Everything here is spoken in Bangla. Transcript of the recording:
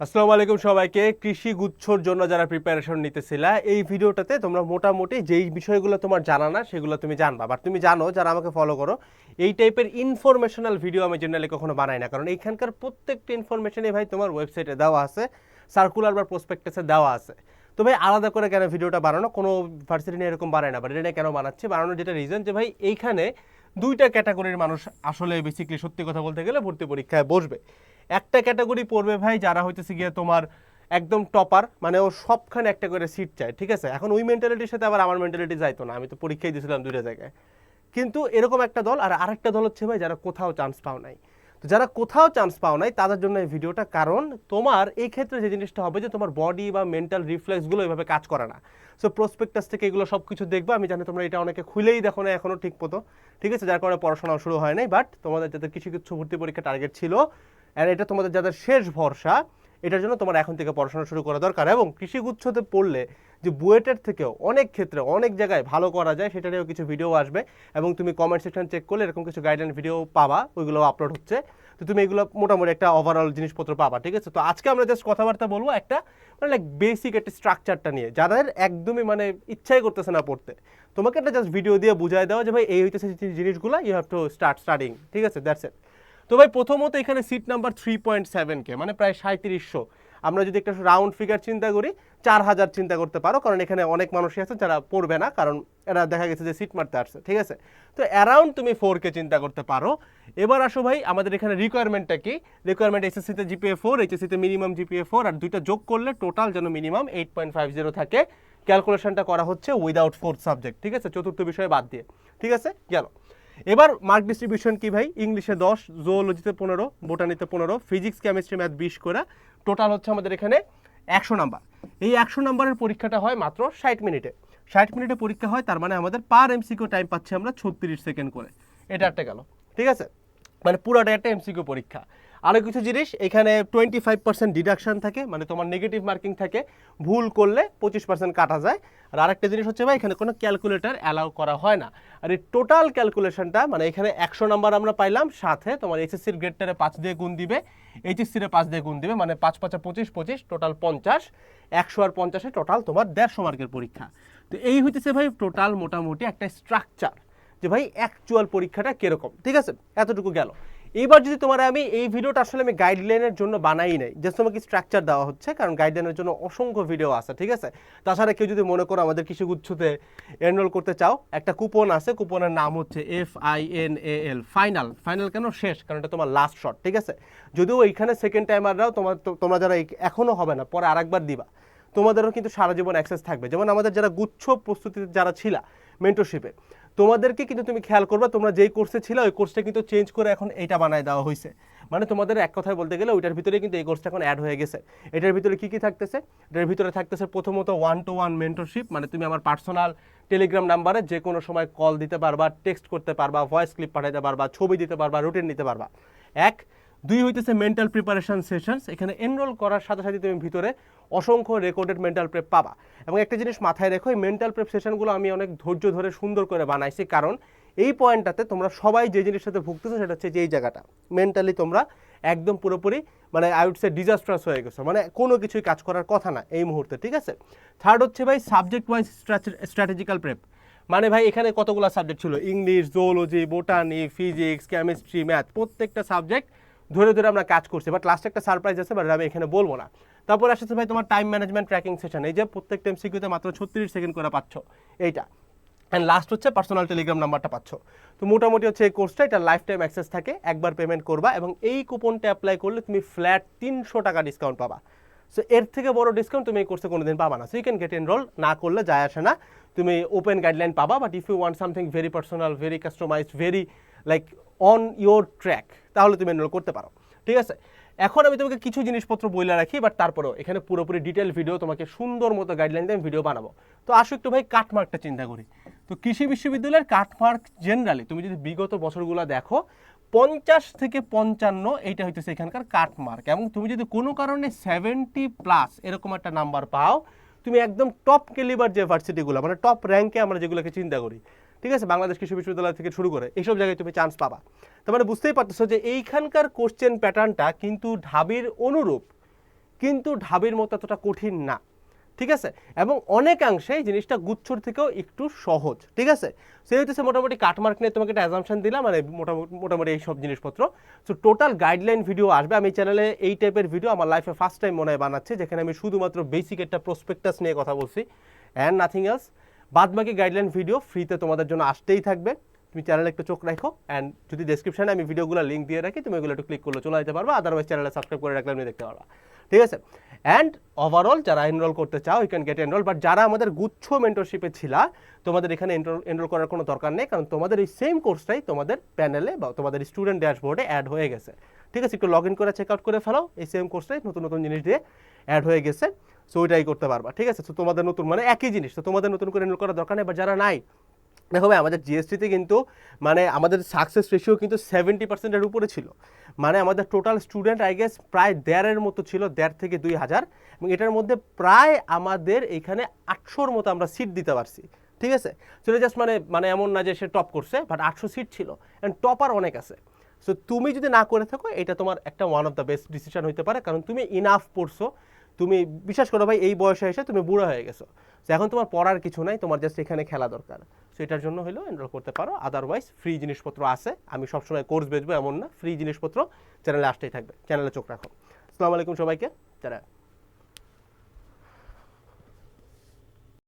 আসসালামু আলাইকুম সবাইকে। কৃষি গুচ্ছর জন্য যারা প্রিপারেশন নিতেছিলা, এই ভিডিওটাতে তোমরা মোটামুটি যেই বিষয়গুলো তোমার জানা না, সেগুলো তুমি জানবা। বাট তুমি জানো যারা আমাকে ফলো করো, এই টাইপের ইনফরমেশনাল ভিডিও আমি জেনারেলি কখনো বানাই না। কারণ এইখানকার প্রত্যেকটা ইনফরমেশনই ভাই তোমার ওয়েবসাইটে দেওয়া আছে সার্কুলার বা প্রসপেক্টাসে দেওয়া আছে। তো ভাই আলাদা করে কেন ভিডিওটা বানানো? কোনো ভার্সিটি নিয়ে এরকম বানায় না। বাট এটা কেন বানাচ্ছি? বানানোর যেটা রিজন যে ভাই এইখানে দুইটা ক্যাটাগরির মানুষ আসলে বেসিক্যালি সত্যি কথা বলতে গেলে ভর্তি পরীক্ষায় বসবে। একটা ক্যাটাগরি পড়বে ভাই যারা হইতেছে গিয়ে তোমার একদম টপার মানে ও সবখানে একটা করে সিট চায়, ঠিক আছে? এখন ওই মেন্টালিটির সাথে আবার আমার মেন্টালিটি যাইতো না, আমি তো পরীক্ষায় দিয়েছিলাম দুইটা জায়গায়। কিন্তু এরকম একটা দল, আর আরেকটা দল হচ্ছে ভাই যারা কোথাও চান্স পাও নাই। যারা কোথাও চান্স পাও নাই, তাদের জন্য এই ভিডিওটা কারণ তোমার এই ক্ষেত্রে যে জিনিসটা হবে যে তোমার বডি বা মেন্টাল রিফ্লেক্সগুলো এভাবে কাজ করে না। সো প্রসপেক্টাস থেকে এগুলো সব কিছু দেখবে, আমি জানি তোমরা এটা অনেকে খুলেই দেখো না এখনও ঠিক মতো। ঠিক আছে, যার কারণে পড়াশোনা শুরু হয় নাই বাট তোমাদের যাদের কিছু কিছু ভর্তি পরীক্ষা টার্গেট ছিল আর এটা তোমাদের যাদের শেষ ভরসা, এটার জন্য তোমার এখন থেকে পড়াশোনা শুরু করা দরকার, এবং কৃষিগুচ্ছতে পড়লে যে বুয়েটের থেকেও অনেক ক্ষেত্রে অনেক জায়গায় ভালো করা যায়, সেটা নিয়েও কিছু ভিডিও আসবে এবং তুমি কমেন্ট সেকশন চেক করলে এরকম কিছু গাইডলাইন ভিডিও পাবা ওইগুলো আপলোড হচ্ছে। তো তুমি এগুলো মোটামুটি একটা ওভারঅল জিনিসপত্র পাবা, ঠিক আছে? তো আজকে আমরা জাস্ট কথাবার্তা বলব একটা মানে লাইক বেসিক একটা স্ট্রাকচারটা নিয়ে, যাদের একদমই মানে ইচ্ছাই করতেছে না পড়তে। তোমাকে একটা জাস্ট ভিডিও দিয়ে বুঝাই দেওয়া যে ভাই, এই হইতেছে জিনিসগুলো you have to start starting ঠিক আছে? দ্যাটস ইট তো ভাই, প্রথমত এখানে seat number three point seven K মানে প্রায় সাঁত্রিশশো আমরা যদি একটা রাউন্ড ফিগার চিন্তা করি, চার হাজার চিন্তা করতে পারো, কারণ এখানে অনেক মানুষই আছে যারা পড়বে না, কারণ এরা দেখা গেছে যে সিট মারতে আসছে, ঠিক আছে? তো অ্যারাউন্ড তুমি ফোর কে চিন্তা করতে পারো। এবার আসো ভাই, আমাদের এখানে রিকোয়ারমেন্টটা কি? রিকোয়ারমেন্ট এসএসসিতে জিপিএ ফোর এইচএসসিতে মিনিমাম জিপিএ ফোর আর দুইটা যোগ করলে টোটাল যেন minimum eight point five zero থাকে। ক্যালকুলেশনটা করা হচ্ছে উইদাউট ফোর্থ সাবজেক্ট ঠিক আছে? চতুর্থ বিষয়ে বাদ দিয়ে, ঠিক আছে? গেল। এবার মার্ক ডিস্ট্রিবিউশন কি ভাই? ইংলিশে দশ জুওলজিতে পনেরো বোটানিতে পনেরো ফিজিক্স কেমিস্ট্রি ম্যাথ বিশ করে। টোটাল হচ্ছে আমাদের এখানে একশো নাম্বার। এই একশো নাম্বারের পরীক্ষাটা হয় মাত্র ষাট মিনিটে। ষাট মিনিটে পরীক্ষা হয়, তার মানে আমাদের পার এমসিকিউ টাইম পাচ্ছি আমরা ছত্রিশ সেকেন্ড করে। এটা একটা গেল। ঠিক আছে? মানে পুরোটা একটা এমসিকিউ পরীক্ষা। আরও কিছু জিনিস, এখানে টোয়েন্টি ফাইভ পার্সেন্ট ডিডাকশন থাকে মানে তোমার নেগেটিভ মার্কিং থাকে, ভুল করলে পঁচিশ পার্সেন্ট কাটা যায়। আর আরেকটা জিনিস হচ্ছে ভাই, এখানে কোনো ক্যালকুলেটার অ্যালাউ করা হয় না। আর এই টোটাল ক্যালকুলেশনটা মানে এখানে একশো নাম্বার আমরা পাইলাম, সাথে তোমার এসএসসির গ্রেডটারে পাঁচ দিয়ে গুণ দিবে এইচএসসিরে পাঁচ দিয়ে গুণ দিবে মানে পাঁচ পাঁচা পঁচিশ পঁচিশ টোটাল পঞ্চাশ, একশো আর পঞ্চাশে টোটাল তোমার দেড়শো মার্কের পরীক্ষা। তো এই হইতেছে ভাই টোটাল মোটামুটি একটা স্ট্রাকচার যে ভাই অ্যাকচুয়াল পরীক্ষাটা কীরকম, ঠিক আছে? এতটুকু গেল। এইবার যদি তোমার আমি এই ভিডিওটা আসলে আমি গাইডলাইনের জন্য বানাই নাই জাস্ট তোমাকে স্ট্রাকচার দেওয়া হচ্ছে, কারণ গাইডলাইনের জন্য অসংখ্য ভিডিও আছে, ঠিক আছে? তাছাড়া কেউ যদি মনে করো আমাদের কৃষি গুচ্ছতে এনরোল করতে চাও, একটা কুপন আছে কুপনের নাম হচ্ছে F I N A L final final কেন শেষ? কারণ এটা তোমার লাস্ট শট ঠিক আছে? যদিও এইখানে সেকেন্ড টাইমাররাও তোমার তোমরা যারা এই- এখনও হবে না, পরে আরেকবার দিবা। তোমাদেরও কিন্তু সারা জীবন অ্যাক্সেস থাকবে। যেমন আমাদের যারা গুচ্ছ প্রস্তুতিতে যারা ছিলা মেন্টরশিপে তোমাদেরকে কিন্তু তুমি খেয়াল করবে, তোমরা যেই কোর্সে ছিল, ওই কোর্সটা কিন্তু চেঞ্জ করে এখন এইটা বানায় দেওয়া হয়েছে মানে তোমাদের এক কথায় বলতে গেলে ওইটার ভিতরে কিন্তু এই কোর্সটা এখন অ্যাড হয়ে গেছে। এটার ভিতরে কী কী থাকতেছে? এটার ভিতরে থাকতেছে প্রথমত ওয়ান টু ওয়ান মেন্টরশিপ মানে তুমি আমার পার্সোনাল টেলিগ্রাম নাম্বারে যে কোনো সময় কল দিতে পারবা টেক্সট করতে পারবা ভয়েস ক্লিপ পাঠাতে পারবা, ছবি দিতে পারবা রুটিন নিতে পারবা। এক দুই হইতেছে মেন্টাল প্রিপারেশন সেশনস এখানে এনরোল করার সাথে সাথে তুমি ভিতরে অসংখ্য রেকর্ডেড মেন্টাল প্রেপ পাবা। এবং একটা জিনিস মাথায় রেখো, এই মেন্টাল প্রেপ সেশনগুলো আমি অনেক ধৈর্য ধরে সুন্দর করে বানাইছি, কারণ এই পয়েন্টটাতে তোমরা সবাই যে জিনিসের সাথে ভুগতেছো সেটা হচ্ছে যে এই জায়গাটা। মেন্টালি তোমরা একদম পুরোপুরি মানে আই উড সে ডিজাস্ট্রাস হয়ে গেছো মানে কোনো কিছুই কাজ করার কথা না এই মুহূর্তে, ঠিক আছে? থার্ড হচ্ছে ভাই সাবজেক্ট ওয়াইজ স্ট্র্যাটেজিক্যাল প্রেপ মানে ভাই, এখানে কতগুলো সাবজেক্ট ছিল? English zoology botany physics chemistry math প্রত্যেকটা সাবজেক্ট ধরে ধরে আমরা কাজ করছি বাট লাস্টে একটা সারপ্রাইজ আছে বাট আমি এখানে বলব না। তারপর আসছে ভাই তোমার টাইম ম্যানেজমেন্ট ট্র্যাকিং সেশন এই যে প্রত্যেকটা এমসিকিউতে মাত্র ছত্রিশ সেকেন্ড করে পাচ্ছ, এইটা। অ্যান্ড লাস্ট হচ্ছে পার্সোনাল টেলিগ্রাম নাম্বারটা পাচ্ছ। তো মোটামুটি হচ্ছে এই কোর্সটা এটা লাইফ টাইম অ্যাক্সেস থাকে, একবার পেমেন্ট করবা এবং এই কুপনটা অ্যাপ্লাই করলে তুমি ফ্ল্যাট তিনশো টাকা ডিসকাউন্ট পাবা। সো এর থেকে বড় ডিসকাউন্ট তুমি এই কোর্সে কোনোদিন পাবা না। So you can get enroll না করলে যায় আসে না। তুমি ওপেন গাইডলাইন পাবা but if you want something very personal very customized very like on your track তাহলে তুমি এনরোল করতে পারো। ঠিক আছে? এখন আমি তোমাকে কিছু জিনিসপত্র বইলে রাখি বাট তারপরেও এখানে পুরোপুরি ডিটেল ভিডিও তোমাকে সুন্দর মতো গাইডলাইন দিয়ে ভিডিও বানাবো। তো আসো একটু ভাই কাটমার্কটা চিন্তা করি। তো কৃষি বিশ্ববিদ্যালয়ের কাটমার্ক জেনারেলি তুমি যদি বিগত বছরগুলো দেখো, পঞ্চাশ থেকে পঞ্চান্ন এইটা হইতেছে এখানকার কাটমার্ক এবং তুমি যদি কোনো কারণে সেভেন্টি প্লাস এরকম একটা নাম্বার পাও, তুমি একদম টপ ক্যালিবার যে ভার্সিটিগুলো মানে টপ র্যাঙ্কে আমরা যেগুলোকে চিন্তা করি ঠিক আছে, বাংলাদেশ কৃষি বিশ্ববিদ্যালয় থেকে শুরু করে এইসব জায়গায় তুমি চান্স পাবা। তার মানে বুঝতেই পারতেছো যে এইখানকার কোশ্চেন প্যাটার্নটা কিন্তু ঢাবির অনুরূপ, কিন্তু ঢাবির মতো এতটা কঠিন না, ঠিক আছে? এবং অনেকাংশে এই জিনিসটা গুচ্ছর থেকেও একটু সহজ, ঠিক আছে? সেই হইতেছে মোটামুটি কাটমার্ক নিয়ে তোমাকে একটা অ্যাজামশন দিলাম মানে মোটামুটি মোটামুটি এই সব জিনিসপত্র। সো টোটাল গাইডলাইন ভিডিও আসবে। আমি চ্যানেলে এই টাইপের ভিডিও আমার লাইফে ফার্স্ট টাইম মনে হয় বানাচ্ছে, যেখানে আমি শুধুমাত্র বেসিক একটা প্রসপেক্টাস নিয়ে কথা বলছি অ্যান্ড নাথিং এলস বাদ বাকি গাইডলাইন ভিডিও ফ্রিতে তোমাদের জন্য আসতেই থাকবে। তুমি চ্যানেলে একটু চোখ রাখো অ্যান্ড যদি ডেসক্রিপশনে আমি ভিডিওগুলো লিঙ্ক দিয়ে রাখি, তুমি ওগুলো একটু ক্লিক করলে চলে যেতে পারবে আদারওয়াইজ চ্যানেলে সাবস্ক্রাইব করে রাখলে তুমি দেখতে পারবা। ঠিক আছে? অ্যান্ড ওভারঅল যারা এনরোল করতে চাও you can get enroll but যারা আমাদের গুচ্ছ মেন্টরশিপে ছিলা, তোমাদের এখানে এনরোল করার কোনো দরকার নেই, কারণ তোমাদের এই সেম কোর্সটাই তোমাদের প্যানেলে বা তোমাদের স্টুডেন্ট ড্যাশবোর্ডে অ্যাড হয়ে গেছে। ঠিক আছে, একটু লগ ইন করে চেক আউট করে ফেলো এই সেম কোর্সটাই নতুন নতুন জিনিস দিয়ে অ্যাড হয়ে গেছে সো ওইটাই করতে পারবা, ঠিক আছে? তো তোমাদের নতুন মানে একই জিনিস, তো তোমাদের নতুন করে এনরোল করার দরকার নেই বা যারা নাই, দেখো ভাই, আমাদের জিএসটিতে কিন্তু মানে আমাদের সাকসেস রেশিও কিন্তু সেভেন্টি পার্সেন্টের উপরে ছিল। মানে আমাদের টোটাল স্টুডেন্ট আই গেস প্রায় দেড়ের মতো ছিল, দেড় থেকে দুই হাজার, এবং এটার মধ্যে প্রায় আমাদের এখানে আটশোর মতো আমরা সিট দিতে পারছি, ঠিক আছে? সেটা জাস্ট মানে মানে এমন না যে সে টপ করছে বাট আটশো সিট ছিল অ্যান্ড টপার অনেক আছে। সো তুমি যদি না করে থাকো, এটা তোমার একটা one of the best decision হইতে পারে। কারণ তুমি ইনাফ পড়ছো। তুমি বিশ্বাস করো ভাই, এই বয়সে এসে তুমি বুড়ো হয়ে গেছো। তো এখন তোমার পড়ার কিছু নাই, তোমার জাস্ট এখানে খেলা দরকার। সো এটার জন্য হলেও এনরোল করতে পারো। আদারওয়াইজ ফ্রি জিনিসপত্র আছে। আমি সবসময় কোর্স বেচবো, এমন না। ফ্রি জিনিসপত্র চ্যানেলে আসতেই থাকবে। চ্যানেলে চোখ রাখো। আসসালামু আলাইকুম সবাইকে। যারা